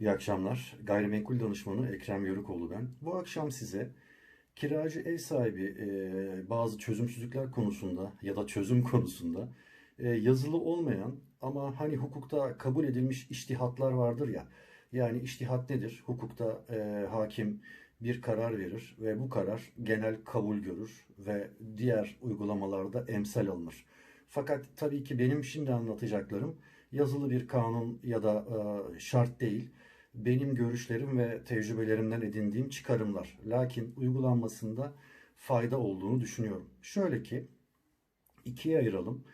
İyi akşamlar. Gayrimenkul danışmanı Ekrem Yörükoğlu ben. Bu akşam size kiracı ev sahibi e, bazı çözümsüzlükler konusunda ya da çözüm konusunda e, yazılı olmayan ama hani hukukta kabul edilmiş iştihatlar vardır ya. Yani iştihat nedir? Hukukta e, hakim bir karar verir ve bu karar genel kabul görür ve diğer uygulamalarda emsal alınır. Fakat tabii ki benim şimdi anlatacaklarım yazılı bir kanun ya da e, şart değil. Benim görüşlerim ve tecrübelerimden edindiğim çıkarımlar. Lakin uygulanmasında fayda olduğunu düşünüyorum. Şöyle ki ikiye ayıralım.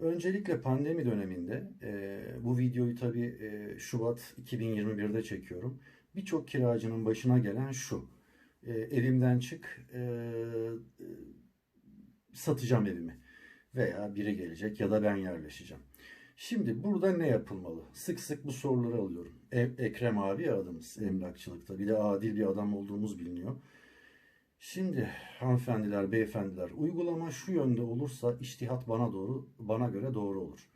Öncelikle pandemi döneminde e, bu videoyu tabii e, Şubat 2021'de çekiyorum. Birçok kiracının başına gelen şu. E, evimden çık, e, satacağım evimi. Veya biri gelecek ya da ben yerleşeceğim. Şimdi burada ne yapılmalı? Sık sık bu soruları alıyorum. E- Ekrem abi adımız emlakçılıkta. Bir de adil bir adam olduğumuz biliniyor. Şimdi hanımefendiler, beyefendiler uygulama şu yönde olursa iştihat bana doğru, bana göre doğru olur.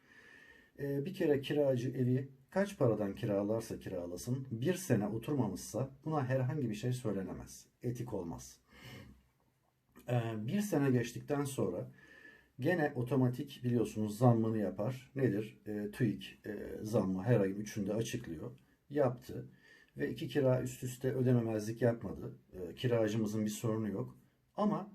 Ee, bir kere kiracı evi kaç paradan kiralarsa kiralasın bir sene oturmamışsa buna herhangi bir şey söylenemez. Etik olmaz. Ee, bir sene geçtikten sonra Gene otomatik biliyorsunuz zammını yapar. Nedir? E, TÜİK e, zammı her ayın üçünde açıklıyor. Yaptı. Ve iki kira üst üste ödememezlik yapmadı. E, kiracımızın bir sorunu yok. Ama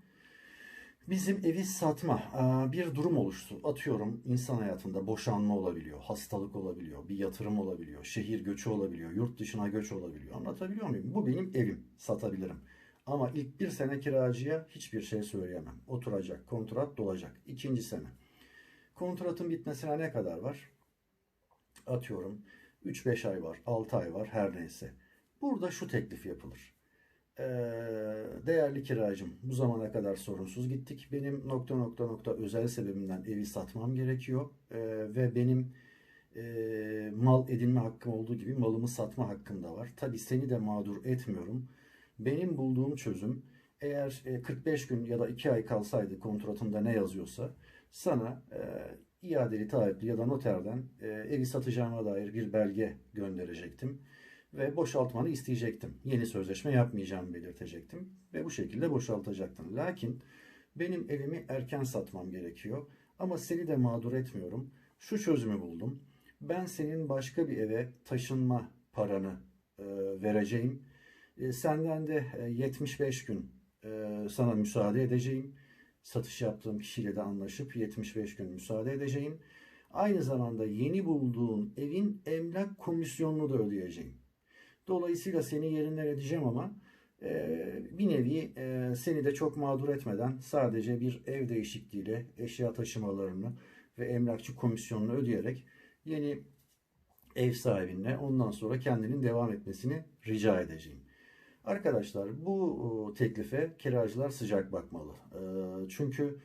bizim evi satma e, bir durum oluştu. Atıyorum insan hayatında boşanma olabiliyor, hastalık olabiliyor, bir yatırım olabiliyor, şehir göçü olabiliyor, yurt dışına göç olabiliyor. Anlatabiliyor muyum? Bu benim evim. Satabilirim. Ama ilk bir sene kiracıya hiçbir şey söyleyemem. Oturacak, kontrat dolacak. İkinci sene. Kontratın bitmesine ne kadar var? Atıyorum 3-5 ay var, 6 ay var her neyse. Burada şu teklif yapılır. Ee, değerli kiracım bu zamana kadar sorunsuz gittik. Benim nokta nokta nokta özel sebebimden evi satmam gerekiyor. Ee, ve benim e, mal edinme hakkım olduğu gibi malımı satma hakkım da var. Tabi seni de mağdur etmiyorum. Benim bulduğum çözüm eğer 45 gün ya da 2 ay kalsaydı kontratında ne yazıyorsa sana e, iadeli taahhütlü ya da noterden e, evi satacağıma dair bir belge gönderecektim. Ve boşaltmanı isteyecektim. Yeni sözleşme yapmayacağımı belirtecektim. Ve bu şekilde boşaltacaktım. Lakin benim evimi erken satmam gerekiyor. Ama seni de mağdur etmiyorum. Şu çözümü buldum. Ben senin başka bir eve taşınma paranı e, vereceğim e, senden de 75 e, gün e, sana müsaade edeceğim. Satış yaptığım kişiyle de anlaşıp 75 gün müsaade edeceğim. Aynı zamanda yeni bulduğun evin emlak komisyonunu da ödeyeceğim. Dolayısıyla seni yerinden edeceğim ama bir nevi seni de çok mağdur etmeden sadece bir ev değişikliğiyle eşya taşımalarını ve emlakçı komisyonunu ödeyerek yeni ev sahibinle ondan sonra kendinin devam etmesini rica edeceğim. Arkadaşlar bu teklife kiracılar sıcak bakmalı. Çünkü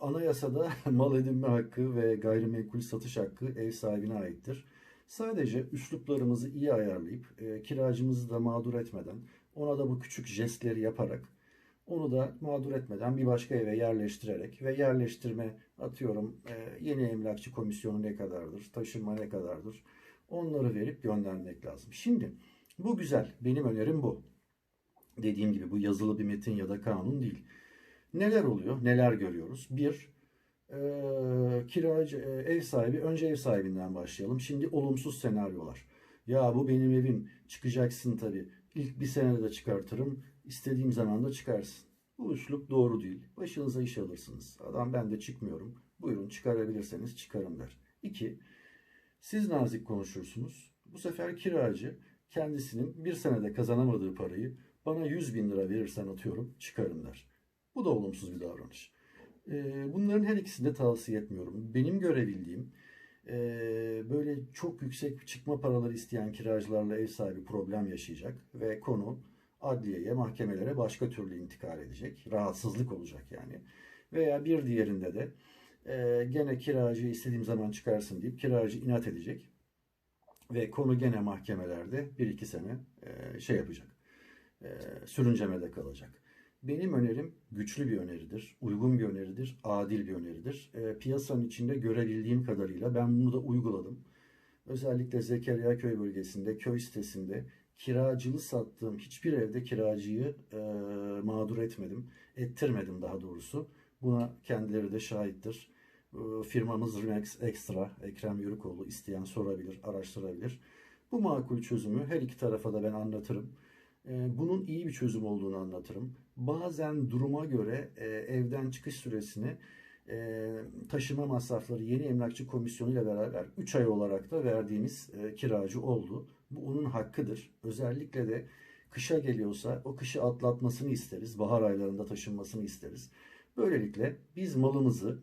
anayasada mal edinme hakkı ve gayrimenkul satış hakkı ev sahibine aittir. Sadece üsluplarımızı iyi ayarlayıp kiracımızı da mağdur etmeden ona da bu küçük jestleri yaparak onu da mağdur etmeden bir başka eve yerleştirerek ve yerleştirme atıyorum yeni emlakçı komisyonu ne kadardır, taşınma ne kadardır onları verip göndermek lazım. Şimdi bu güzel. Benim önerim bu. Dediğim gibi bu yazılı bir metin ya da kanun değil. Neler oluyor? Neler görüyoruz? Bir, e, kiracı, e, ev sahibi, önce ev sahibinden başlayalım. Şimdi olumsuz senaryolar. Ya bu benim evim, çıkacaksın tabii. İlk bir senede de çıkartırım, istediğim zaman da çıkarsın. Bu üslup doğru değil. Başınıza iş alırsınız. Adam ben de çıkmıyorum. Buyurun çıkarabilirseniz çıkarım der. İki, siz nazik konuşursunuz. Bu sefer kiracı kendisinin bir senede kazanamadığı parayı bana 100 bin lira verirsen atıyorum çıkarım der. Bu da olumsuz bir davranış. Ee, bunların her ikisini de tavsiye etmiyorum. Benim görebildiğim e, böyle çok yüksek çıkma paraları isteyen kiracılarla ev sahibi problem yaşayacak ve konu adliyeye, mahkemelere başka türlü intikal edecek. Rahatsızlık olacak yani. Veya bir diğerinde de e, gene kiracı istediğim zaman çıkarsın deyip kiracı inat edecek. Ve konu gene mahkemelerde bir iki sene e, şey yapacak. E, sürüncemede kalacak. Benim önerim güçlü bir öneridir, uygun bir öneridir, adil bir öneridir. E, piyasanın içinde görebildiğim kadarıyla ben bunu da uyguladım. Özellikle Zekeriya köy bölgesinde, köy sitesinde kiracılı sattığım hiçbir evde kiracıyı e, mağdur etmedim. Ettirmedim daha doğrusu. Buna kendileri de şahittir. E, firmamız Remax Extra, Ekrem Yörükoğlu isteyen sorabilir, araştırabilir. Bu makul çözümü her iki tarafa da ben anlatırım. E, bunun iyi bir çözüm olduğunu anlatırım. Bazen duruma göre e, evden çıkış süresini e, taşıma masrafları yeni emlakçı komisyonu ile beraber 3 ay olarak da verdiğimiz e, kiracı oldu. Bu onun hakkıdır. Özellikle de kışa geliyorsa o kışı atlatmasını isteriz. Bahar aylarında taşınmasını isteriz. Böylelikle biz malımızı,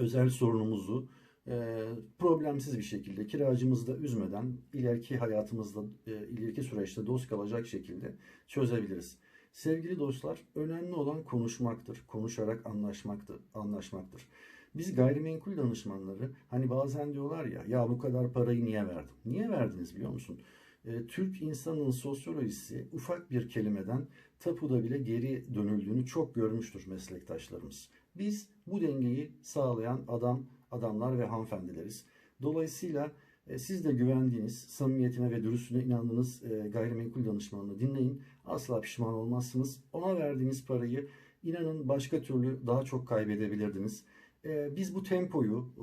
özel sorunumuzu e, problemsiz bir şekilde kiracımızı da üzmeden ileriki hayatımızda, e, ileriki süreçte dost kalacak şekilde çözebiliriz. Sevgili dostlar, önemli olan konuşmaktır. Konuşarak anlaşmaktır, anlaşmaktır. Biz gayrimenkul danışmanları hani bazen diyorlar ya ya bu kadar parayı niye verdim? Niye verdiniz biliyor musun? E, Türk insanının sosyolojisi ufak bir kelimeden tapuda bile geri dönüldüğünü çok görmüştür meslektaşlarımız. Biz bu dengeyi sağlayan adam, adamlar ve hanımefendileriz. Dolayısıyla e, siz de güvendiğiniz, samimiyetine ve dürüstlüğüne inandığınız e, gayrimenkul danışmanını dinleyin. Asla pişman olmazsınız. Ona verdiğiniz parayı inanın başka türlü daha çok kaybedebilirdiniz. E, biz bu tempoyu, e,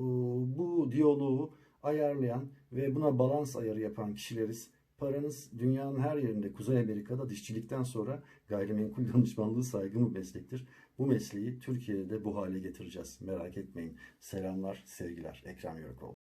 bu diyaloğu ayarlayan ve buna balans ayarı yapan kişileriz. Paranız dünyanın her yerinde, Kuzey Amerika'da dişçilikten sonra gayrimenkul danışmanlığı saygın bir. Bu mesleği Türkiye'de de bu hale getireceğiz. Merak etmeyin. Selamlar, sevgiler. Ekrem Yörükoğlu.